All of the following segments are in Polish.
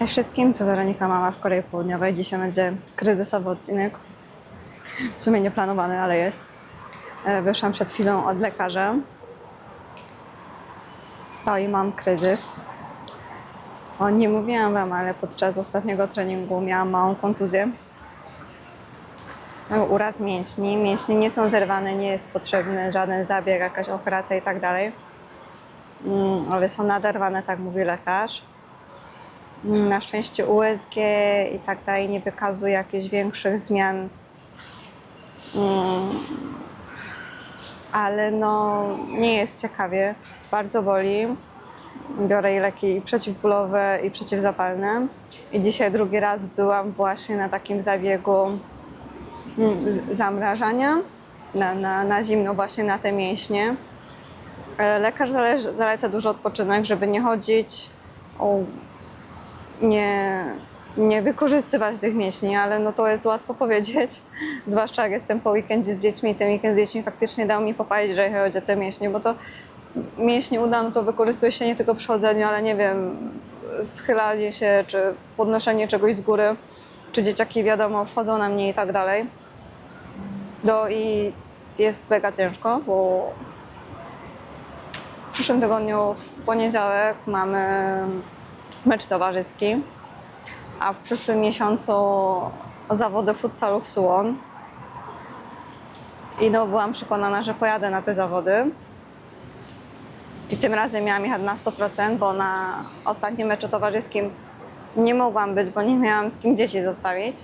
Cześć wszystkim, tu Weronika Mama w Korei Południowej. Dzisiaj będzie kryzysowy odcinek. W sumie nieplanowany, ale jest. E, Wyszłam przed chwilą od lekarza. To i mam kryzys. O, nie mówiłam Wam, ale podczas ostatniego treningu miałam małą kontuzję. No, Uraz mięśni. Mięśnie nie są zerwane, nie jest potrzebny żaden zabieg, jakaś operacja i tak dalej. Mm, Ale są naderwane, tak mówi lekarz. Na szczęście USG i tak dalej nie wykazuje jakichś większych zmian. Mm. Ale no nie jest ciekawie. Bardzo boli. Biorę leki przeciwbólowe i przeciwzapalne. I dzisiaj drugi raz byłam właśnie na takim zabiegu mm, zamrażania na, na, na zimno właśnie na te mięśnie. E, Lekarz zaleca dużo odpoczynek, żeby nie chodzić, nie, nie wykorzystywać tych mięśni, ale no to jest łatwo powiedzieć, zwłaszcza jak jestem po weekendzie z dziećmi ten weekend z dziećmi faktycznie dał mi popalić, że chodzi o te mięśnie, bo to mięśnie uda, no to wykorzystuje się nie tylko przy chodzeniu, ale nie wiem, schylanie się, czy podnoszenie czegoś z góry, czy dzieciaki wiadomo wchodzą na mnie i tak dalej. No i jest mega ciężko, bo w przyszłym tygodniu, w poniedziałek, mamy mecz towarzyski, a w przyszłym miesiącu zawody futsalu w Suwon. I no, byłam przekonana, że pojadę na te zawody. I tym razem miałam jechać na 100%, bo na ostatnim meczu towarzyskim nie mogłam być, bo nie miałam z kim dzieci zostawić.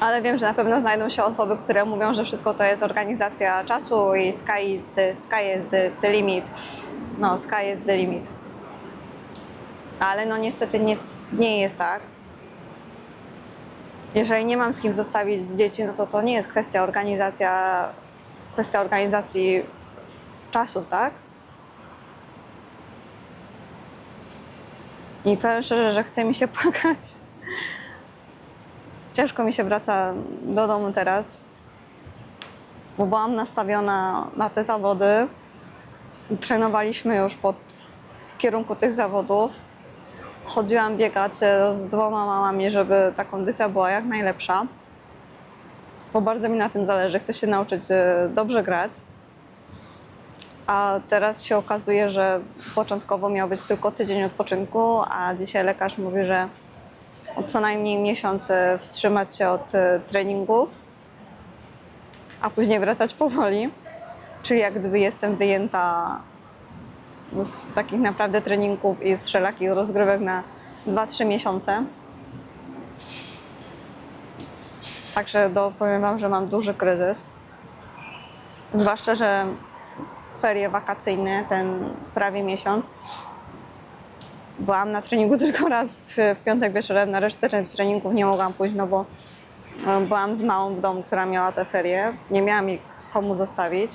Ale wiem, że na pewno znajdą się osoby, które mówią, że wszystko to jest organizacja czasu i sky is the, sky is the, the limit. No, sky is the limit. Ale no niestety nie, nie jest tak. Jeżeli nie mam z kim zostawić dzieci, no to to nie jest kwestia organizacja, kwestia organizacji czasu, tak? I powiem szczerze, że chce mi się płakać. Ciężko mi się wraca do domu teraz, bo byłam nastawiona na te zawody. Trenowaliśmy już pod, w kierunku tych zawodów. Chodziłam biegać e, z dwoma mamami, żeby ta kondycja była jak najlepsza, bo bardzo mi na tym zależy. Chcę się nauczyć e, dobrze grać. A teraz się okazuje, że początkowo miał być tylko tydzień odpoczynku, a dzisiaj lekarz mówi, że co najmniej miesiąc e, wstrzymać się od treningów, a później wracać powoli. Czyli jak gdyby jestem wyjęta z takich naprawdę treningów i z wszelakich rozgrywek na 2-3 miesiące. Także do, powiem Wam, że mam duży kryzys. Zwłaszcza, że ferie wakacyjne, ten prawie miesiąc, byłam na treningu tylko raz w, w piątek wieczorem, na resztę tre- treningów nie mogłam pójść, no bo e, byłam z małą w domu, która miała te ferie. Nie miałam jej komu zostawić.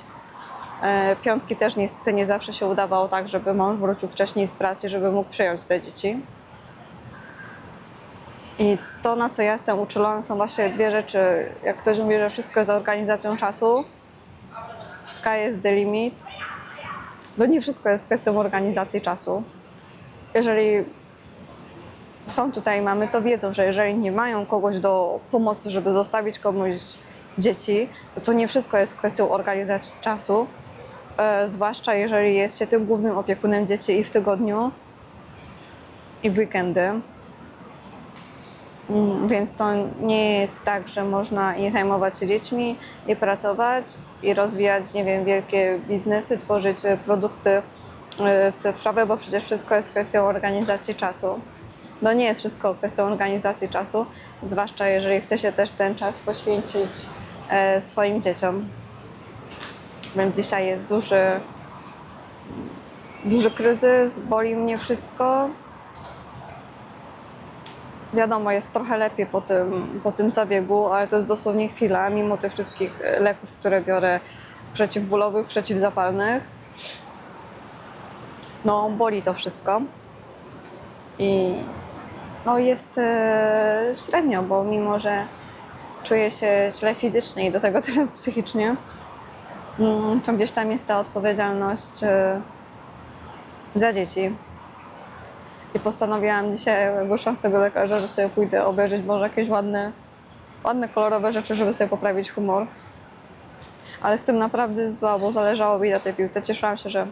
E, Piątki też niestety nie zawsze się udawało tak, żeby mąż wrócił wcześniej z pracy, żeby mógł przyjąć te dzieci. I to, na co ja jestem uczulona, są właśnie dwie rzeczy. Jak ktoś mówi, że wszystko jest za organizacją czasu, sky is the limit, to nie wszystko jest kwestią organizacji czasu. Jeżeli są tutaj mamy, to wiedzą, że jeżeli nie mają kogoś do pomocy, żeby zostawić komuś dzieci, to to nie wszystko jest kwestią organizacji czasu. E, zwłaszcza jeżeli jest się tym głównym opiekunem dzieci i w tygodniu, i w weekendy. Mm, Więc to nie jest tak, że można i zajmować się dziećmi, i pracować, i rozwijać, nie wiem, wielkie biznesy, tworzyć produkty e, cyfrowe, bo przecież wszystko jest kwestią organizacji czasu. No nie jest wszystko kwestią organizacji czasu, zwłaszcza jeżeli chce się też ten czas poświęcić e, swoim dzieciom. Więc dzisiaj jest duży, duży kryzys, boli mnie wszystko. Wiadomo, jest trochę lepiej po tym, po tym zabiegu, ale to jest dosłownie chwila, mimo tych wszystkich leków, które biorę przeciwbólowych, przeciwzapalnych. No, boli to wszystko. I no, jest e, średnio, bo mimo, że czuję się źle fizycznie i do tego teraz psychicznie, to gdzieś tam jest ta odpowiedzialność e, za dzieci. I postanowiłam dzisiaj, wyszłam z tego lekarza, że sobie pójdę obejrzeć może jakieś ładne, ładne kolorowe rzeczy, żeby sobie poprawić humor. Ale z tym naprawdę zła, bo zależało mi na tej piłce. Cieszyłam się, że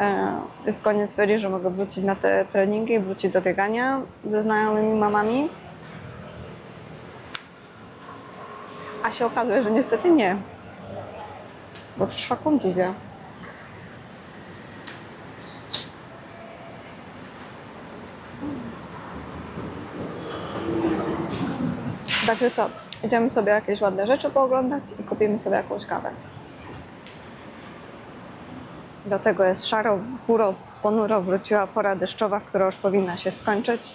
e, jest koniec ferii, że mogę wrócić na te treningi, wrócić do biegania ze znajomymi mamami. A się okazuje, że niestety nie. Bo przyszła kontuzja. Także co? Idziemy sobie jakieś ładne rzeczy pooglądać i kupimy sobie jakąś kawę. Do tego jest szaro, buro, ponuro wróciła pora deszczowa, która już powinna się skończyć.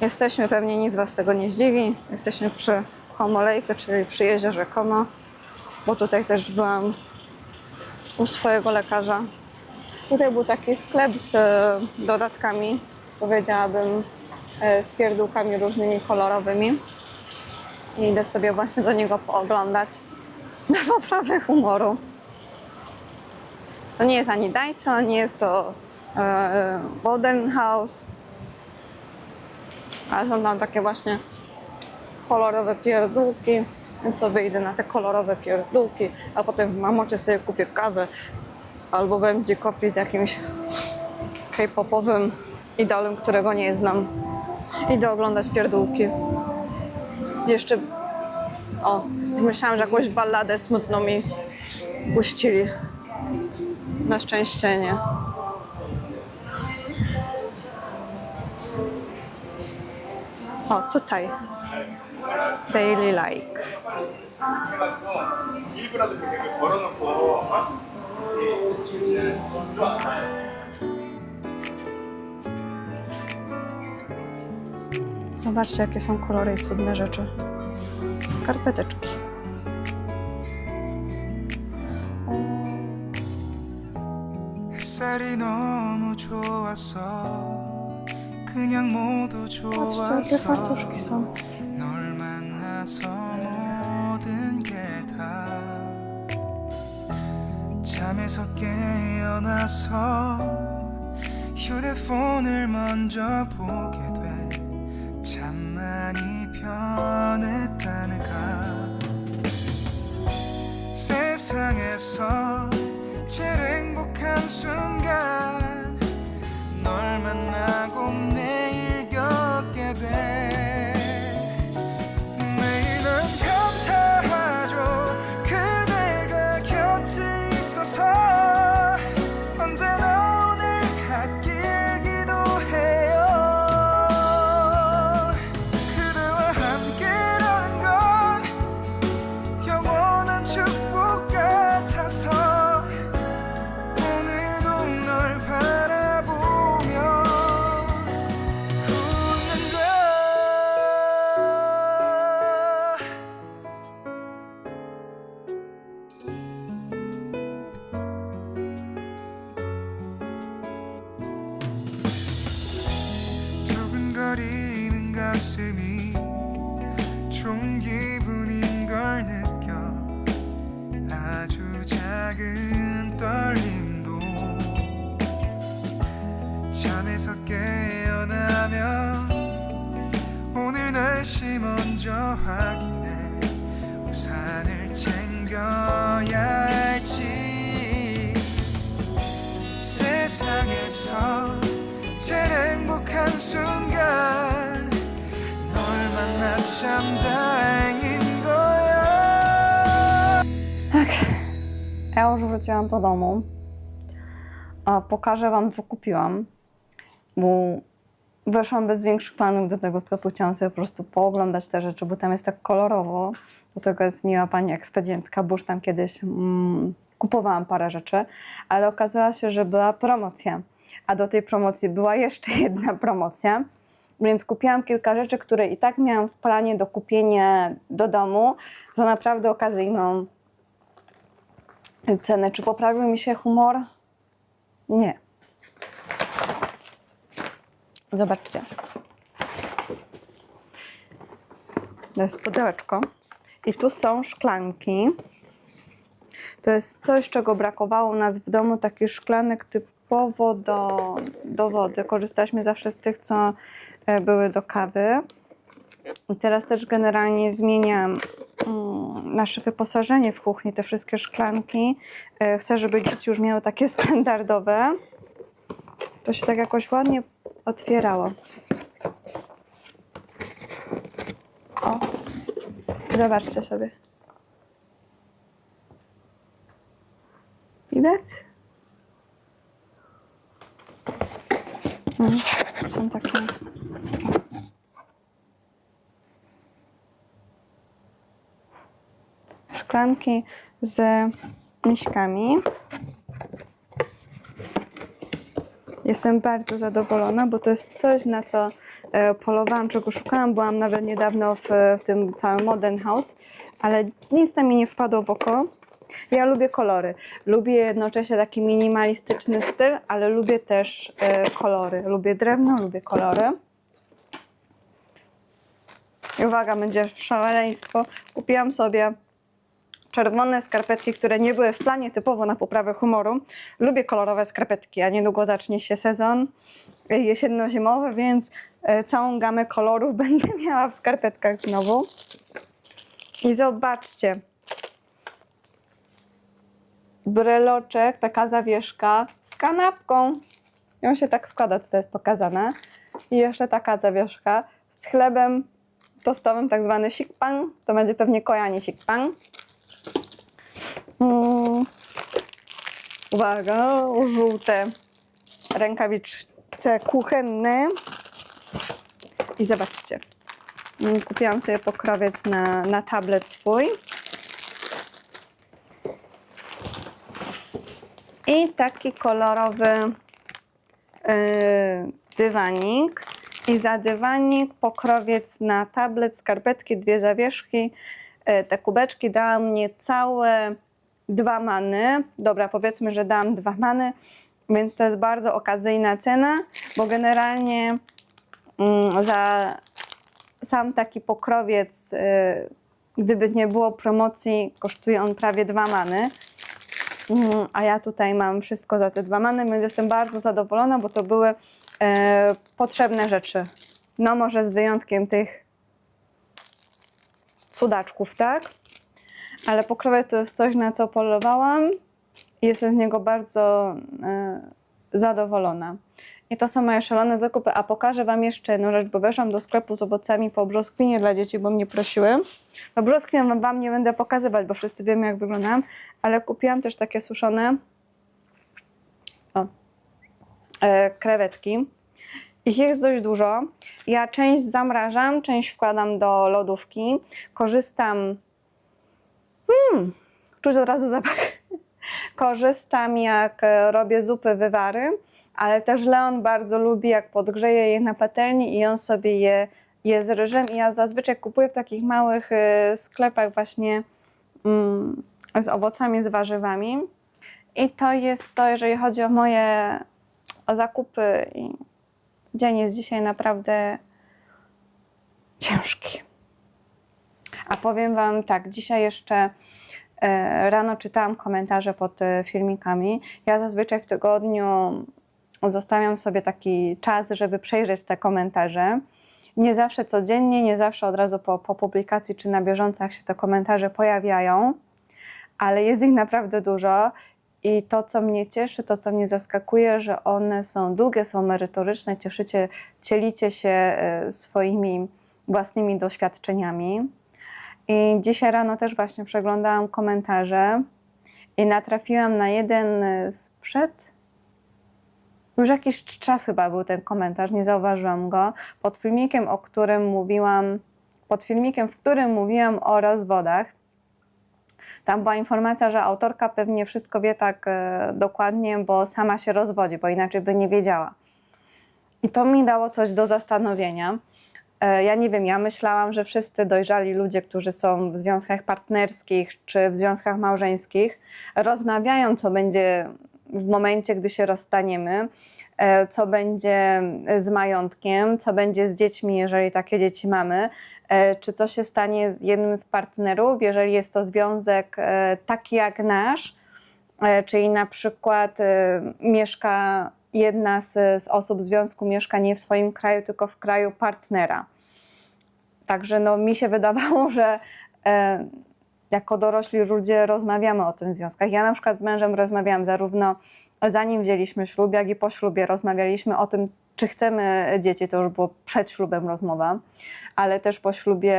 Jesteśmy, pewnie nic Was tego nie zdziwi. Jesteśmy przy Homolejkę, czyli przy jeziorze bo tutaj też byłam u swojego lekarza. Tutaj był taki sklep z e, dodatkami, powiedziałabym, e, z pierdółkami różnymi kolorowymi. I idę sobie właśnie do niego pooglądać na poprawę humoru. To nie jest ani Dyson, nie jest to e, ale są tam takie właśnie kolorowe pierdółki, więc sobie idę na te kolorowe pierdółki, a potem w mamocie sobie kupię kawę albo MD Coffee z jakimś k-popowym idolem, którego nie znam. Idę oglądać pierdółki. Jeszcze, o, myślałam, że jakąś balladę smutną mi puścili. Na szczęście nie. O, tutaj. Daily like. 일부라도 이렇게 걸어놓고 어? 이제 좋아. Zobaczcie, jakie są kolory i cudne rzeczy. Skarpeteczki. 햇살이 너무 좋았어 그냥 모두 좋았어. 널 만나서 모든 게 다 잠에서 깨어나서 휴대폰을 먼저 보게 돼참 많이 변했다는가. 세상에서 제일 행복한 순간 널 만나 세상에서 제일 행복한 순간 널 만나 참 다행인 거야 Ja już wróciłam do domu. A pokażę Wam, co kupiłam. Bo weszłam bez większych planów do tego sklepu. Chciałam sobie po prostu pooglądać te rzeczy, bo tam jest tak kolorowo. Do tego jest miła pani ekspedientka, bo już tam kiedyś mm, kupowałam parę rzeczy, ale okazało się, że była promocja. A do tej promocji była jeszcze jedna promocja. Więc kupiłam kilka rzeczy, które i tak miałam w planie do kupienia do domu za naprawdę okazyjną cenę. Czy poprawił mi się humor? Nie. Zobaczcie. To jest pudełeczko. I tu są szklanki. To jest coś, czego brakowało u nas w domu, takich szklanek typowo do, do wody. Korzystaliśmy zawsze z tych, co e, były do kawy. I teraz też generalnie zmieniam mm, nasze wyposażenie w kuchni, te wszystkie szklanki. E, Chcę, żeby dzieci już miały takie standardowe. To się tak jakoś ładnie otwierało. O, zobaczcie sobie. Widać? Mm, są takie. Szklanki z miśkami. Jestem bardzo zadowolona, bo to jest coś, na co e, polowałam, czego szukałam. Byłam nawet niedawno w, w tym całym Modern House, ale nic tam mi nie wpadło w oko. Ja lubię kolory. Lubię jednocześnie taki minimalistyczny styl, ale lubię też e, kolory. Lubię drewno, lubię kolory. I uwaga, będzie szaleństwo. Kupiłam sobie czerwone skarpetki, które nie były w planie typowo na poprawę humoru. Lubię kolorowe skarpetki, a niedługo zacznie się sezon jesienno-zimowy, więc e, całą gamę kolorów będę miała w skarpetkach znowu. I zobaczcie. Bryloczek, taka zawieszka z kanapką. I on się tak składa, tutaj jest pokazane. I jeszcze taka zawieszka z chlebem tostowym, tak zwany sikpang. To będzie pewnie kojanie sikpang. Mm. Uwaga, żółte rękawiczce kuchenne. I zobaczcie. Mm, Kupiłam sobie pokrowiec na, na tablet swój. I taki kolorowy yy, dywanik. I za dywanik pokrowiec na tablet, skarpetki, dwie zawieszki. Yy, te kubeczki dałam niecałe dwa many. Dobra, powiedzmy, że dałam dwa many, więc to jest bardzo okazyjna cena, bo generalnie mm, za sam taki pokrowiec, yy, gdyby nie było promocji, kosztuje on prawie dwa many. Mm, A ja tutaj mam wszystko za te dwa many, więc jestem bardzo zadowolona, bo to były e, potrzebne rzeczy. No może z wyjątkiem tych cudaczków, tak? Ale pokrowiec to jest coś, na co polowałam i jestem z niego bardzo e, zadowolona. I to są moje szalone zakupy. A pokażę Wam jeszcze jedną rzecz, bo weszłam do sklepu z owocami po brzoskwinie dla dzieci, bo mnie prosiły. No brzoskwinię wam, wam nie będę pokazywać, bo wszyscy wiemy jak wyglądam, ale kupiłam też takie suszone o, e, krewetki. Ich jest dość dużo. Ja część zamrażam, część wkładam do lodówki. Korzystam... Hmm, czuć od razu zapach. Korzystam jak e, robię zupy, wywary, ale też Leon bardzo lubi jak podgrzeje je na patelni i on sobie je, je z ryżem. I ja zazwyczaj kupuję w takich małych e, sklepach właśnie mm, z owocami, z warzywami. I to jest to, jeżeli chodzi o moje o zakupy. I dzień jest dzisiaj naprawdę ciężki. A powiem Wam tak, dzisiaj jeszcze rano czytałam komentarze pod e, filmikami. Ja zazwyczaj w tygodniu zostawiam sobie taki czas, żeby przejrzeć te komentarze. Nie zawsze codziennie, nie zawsze od razu po, po publikacji czy na bieżąco, się te komentarze pojawiają, ale jest ich naprawdę dużo. I to, co mnie cieszy, to, co mnie zaskakuje, że one są długie, są merytoryczne, cieszycie, dzielicie się e, swoimi własnymi doświadczeniami. I dzisiaj rano też właśnie przeglądałam komentarze i natrafiłam na jeden sprzed. Już jakiś czas chyba był ten komentarz, nie zauważyłam go. Pod filmikiem, o którym mówiłam, pod filmikiem, w którym mówiłam o rozwodach. Tam była informacja, że autorka pewnie wszystko wie tak e, dokładnie, bo sama się rozwodzi, bo inaczej by nie wiedziała. I to mi dało coś do zastanowienia. E, Ja nie wiem, ja myślałam, że wszyscy dojrzali ludzie, którzy są w związkach partnerskich czy w związkach małżeńskich, rozmawiają, co będzie w momencie, gdy się rozstaniemy, e, co będzie z majątkiem, co będzie z dziećmi, jeżeli takie dzieci mamy, e, czy co się stanie z jednym z partnerów, jeżeli jest to związek taki jak nasz, Czyli na przykład mieszka jedna z, z osób związku mieszka nie w swoim kraju, tylko w kraju partnera. Także no, mi się wydawało, że e, jako dorośli ludzie rozmawiamy o tych związkach. Ja na przykład z mężem rozmawiałam zarówno zanim wzięliśmy ślub, jak i po ślubie. Rozmawialiśmy o tym, czy chcemy dzieci, to już było przed ślubem rozmowa, ale też po ślubie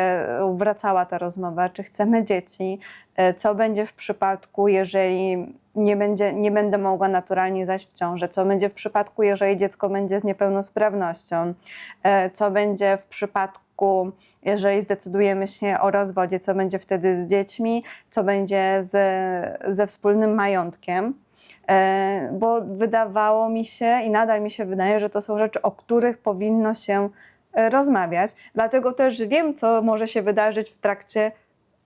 wracała ta rozmowa, czy chcemy dzieci, e, co będzie w przypadku, jeżeli nie, będzie, nie będę mogła naturalnie zaś w ciążę, co będzie w przypadku, jeżeli dziecko będzie z niepełnosprawnością, e, co będzie w przypadku, jeżeli zdecydujemy się o rozwodzie, co będzie wtedy z dziećmi, co będzie ze, ze wspólnym majątkiem. E, Bo wydawało mi się i nadal mi się wydaje, że to są rzeczy, o których powinno się e, rozmawiać. Dlatego też wiem, co może się wydarzyć w trakcie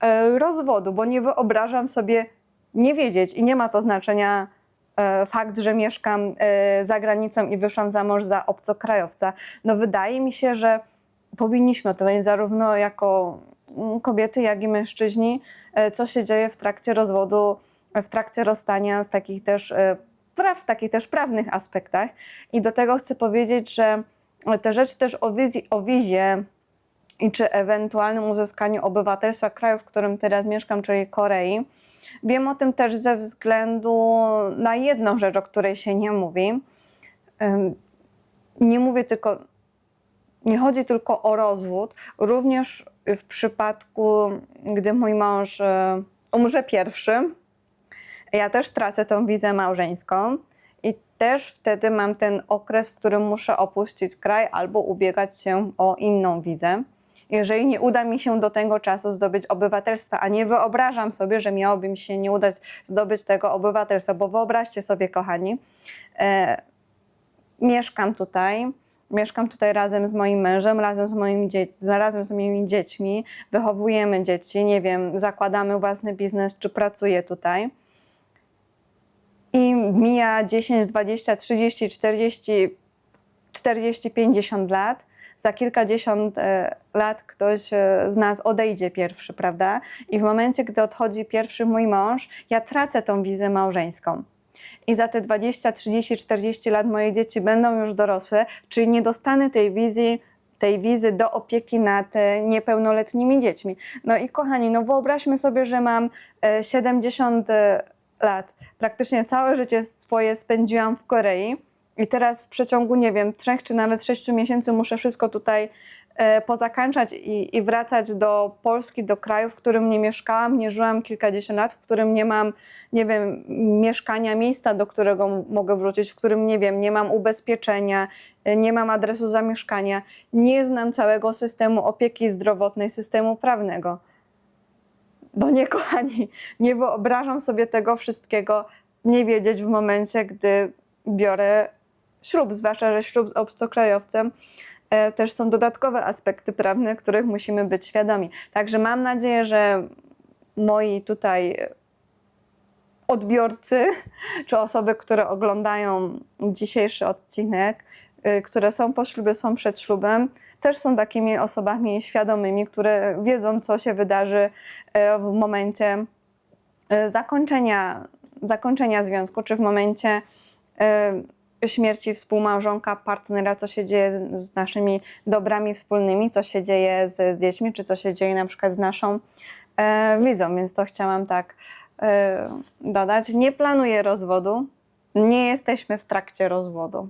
e, rozwodu, bo nie wyobrażam sobie nie wiedzieć i nie ma to znaczenia fakt, że mieszkam za granicą i wyszłam za mąż za obcokrajowca. No wydaje mi się, że powinniśmy o wiedzieć zarówno jako kobiety, jak i mężczyźni, e, co się dzieje w trakcie rozwodu, e, w trakcie rozstania z takich też e, praw, takich też prawnych aspektach. I do tego chcę powiedzieć, że te rzeczy też o wizji, o wizie i czy ewentualnym uzyskaniu obywatelstwa kraju, w którym teraz mieszkam, czyli Korei. Wiem o tym też ze względu na jedną rzecz, o której się nie mówi. Nie mówię tylko, nie chodzi tylko o rozwód, również w przypadku, gdy mój mąż e, umrze pierwszy, ja też tracę tą wizę małżeńską i też wtedy mam ten okres, w którym muszę opuścić kraj albo ubiegać się o inną wizę. Jeżeli nie uda mi się do tego czasu zdobyć obywatelstwa, a nie wyobrażam sobie, że miałoby mi się nie udać zdobyć tego obywatelstwa, bo wyobraźcie sobie, kochani, e, mieszkam tutaj, mieszkam tutaj razem z moim mężem, razem z, moimi dzie- razem z moimi dziećmi, wychowujemy dzieci, nie wiem, zakładamy własny biznes, czy pracuję tutaj. I mija 10, 20, 30, 40, 40, 50 lat. Za kilkadziesiąt e, lat ktoś e, z nas odejdzie pierwszy, prawda? I w momencie, gdy odchodzi pierwszy mój mąż, ja tracę tą wizę małżeńską. I za te 20, 30, 40 lat moje dzieci będą już dorosłe, czyli nie dostanę tej wizji, tej wizy do opieki nad e, niepełnoletnimi dziećmi. No i kochani, no wyobraźmy sobie, że mam e, 70 e, lat. Praktycznie całe życie swoje spędziłam w Korei i teraz w przeciągu, nie wiem, trzech czy nawet sześciu miesięcy muszę wszystko tutaj e, pozakańczać i, i wracać do Polski, do kraju, w którym nie mieszkałam, nie żyłam kilkadziesiąt lat, w którym nie mam, nie wiem, mieszkania, miejsca, do którego mogę wrócić, w którym, nie wiem, nie mam ubezpieczenia, e, nie mam adresu zamieszkania, nie znam całego systemu opieki zdrowotnej, systemu prawnego. Bo nie, kochani, nie wyobrażam sobie tego wszystkiego nie wiedzieć w momencie, gdy biorę ślub, zwłaszcza, że ślub z obcokrajowcem. e, też są dodatkowe aspekty prawne, których musimy być świadomi. Także mam nadzieję, że moi tutaj odbiorcy, czy osoby, które oglądają dzisiejszy odcinek, y, które są po ślubie, są przed ślubem, też są takimi osobami świadomymi, które wiedzą, co się wydarzy e, w momencie e, zakończenia, zakończenia związku, czy w momencie e, śmierci współmałżonka, partnera, co się dzieje z, naszymi dobrami wspólnymi, co się dzieje z, z dziećmi, czy co się dzieje na przykład z naszą e, widzą, więc to chciałam tak e, dodać. Nie planuję rozwodu, nie jesteśmy w trakcie rozwodu.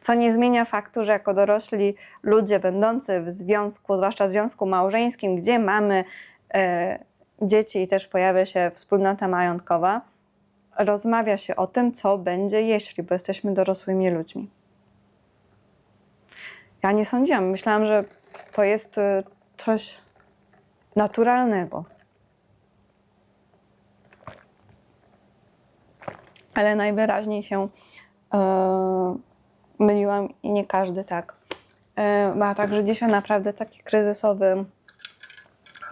Co nie zmienia faktu, że jako dorośli ludzie będący w związku, zwłaszcza w związku małżeńskim, gdzie mamy e, dzieci i też pojawia się wspólnota majątkowa, rozmawia się o tym, co będzie jeśli, bo jesteśmy dorosłymi ludźmi. Ja nie sądziłam. Myślałam, że to jest e, coś naturalnego. Ale najwyraźniej się e, myliłam i nie każdy tak e, ma. Także dzisiaj naprawdę taki kryzysowy,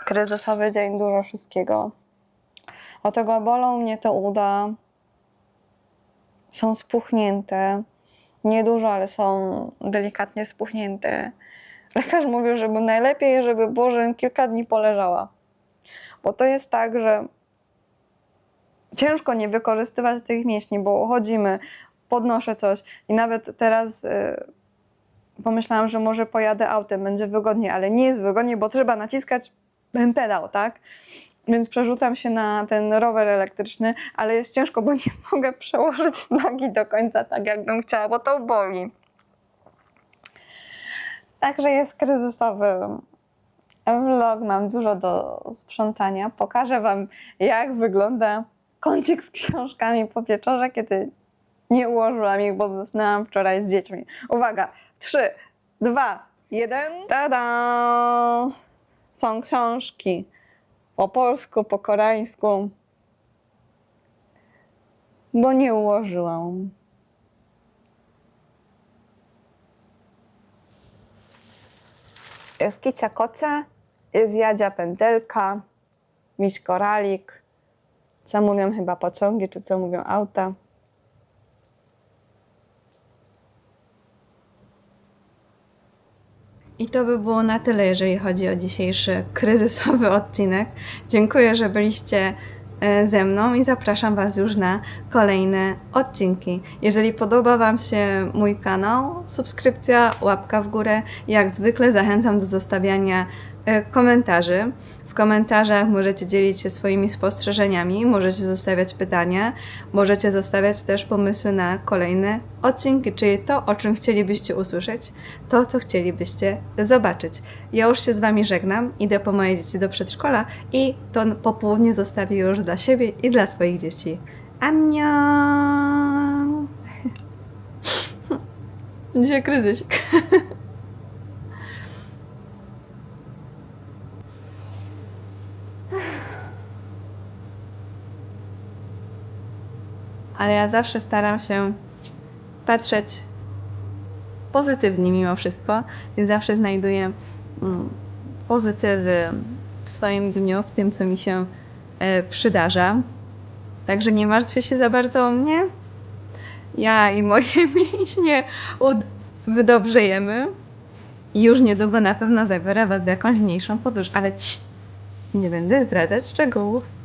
kryzysowy dzień, dużo wszystkiego. Dlatego bolą mnie te uda. Są spuchnięte. Niedużo, ale są delikatnie spuchnięte. Lekarz mówił, żeby najlepiej, żeby żebym kilka dni poleżała. Bo to jest tak, że ciężko nie wykorzystywać tych mięśni, bo chodzimy, podnoszę coś i nawet teraz y, pomyślałam, że może pojadę autem, będzie wygodniej, ale nie jest wygodniej, bo trzeba naciskać ten pedał, tak? Więc przerzucam się na ten rower elektryczny, ale jest ciężko, bo nie mogę przełożyć nogi do końca tak, jakbym chciała, bo to boli. Także jest kryzysowy vlog, mam dużo do sprzątania. Pokażę Wam, jak wygląda kącik z książkami po wieczorze, kiedy nie ułożyłam ich, bo zasnęłam wczoraj z dziećmi. Uwaga, trzy, dwa, jeden. Tada! Są książki po polsku, po koreańsku, bo nie ułożyłam. Jest Kicia Kocia, jest Jadzia Pętelka, Miś Koralik, co mówią chyba pociągi, czy co mówią auta. I to by było na tyle, jeżeli chodzi o dzisiejszy kryzysowy odcinek. Dziękuję, że byliście e, ze mną i zapraszam Was już na kolejne odcinki. Jeżeli podoba Wam się mój kanał, subskrypcja, łapka w górę. Jak zwykle zachęcam do zostawiania e, komentarzy. W komentarzach możecie dzielić się swoimi spostrzeżeniami, możecie zostawiać pytania, możecie zostawiać też pomysły na kolejne odcinki, czyli to, o czym chcielibyście usłyszeć, to, co chcielibyście zobaczyć. Ja już się z Wami żegnam, idę po moje dzieci do przedszkola i to popołudnie zostawię już dla siebie i dla swoich dzieci. Ania! Dzisiaj kryzysik. ale ja zawsze staram się patrzeć pozytywnie mimo wszystko, więc zawsze znajduję mm, pozytywy w swoim dniu, w tym, co mi się e, przydarza. Także nie martwię się za bardzo o mnie. Ja i moje mięśnie wydobrzejemy. I już niedługo na pewno zabiorę Was w jakąś mniejszą podróż, ale ci, nie będę zdradzać szczegółów.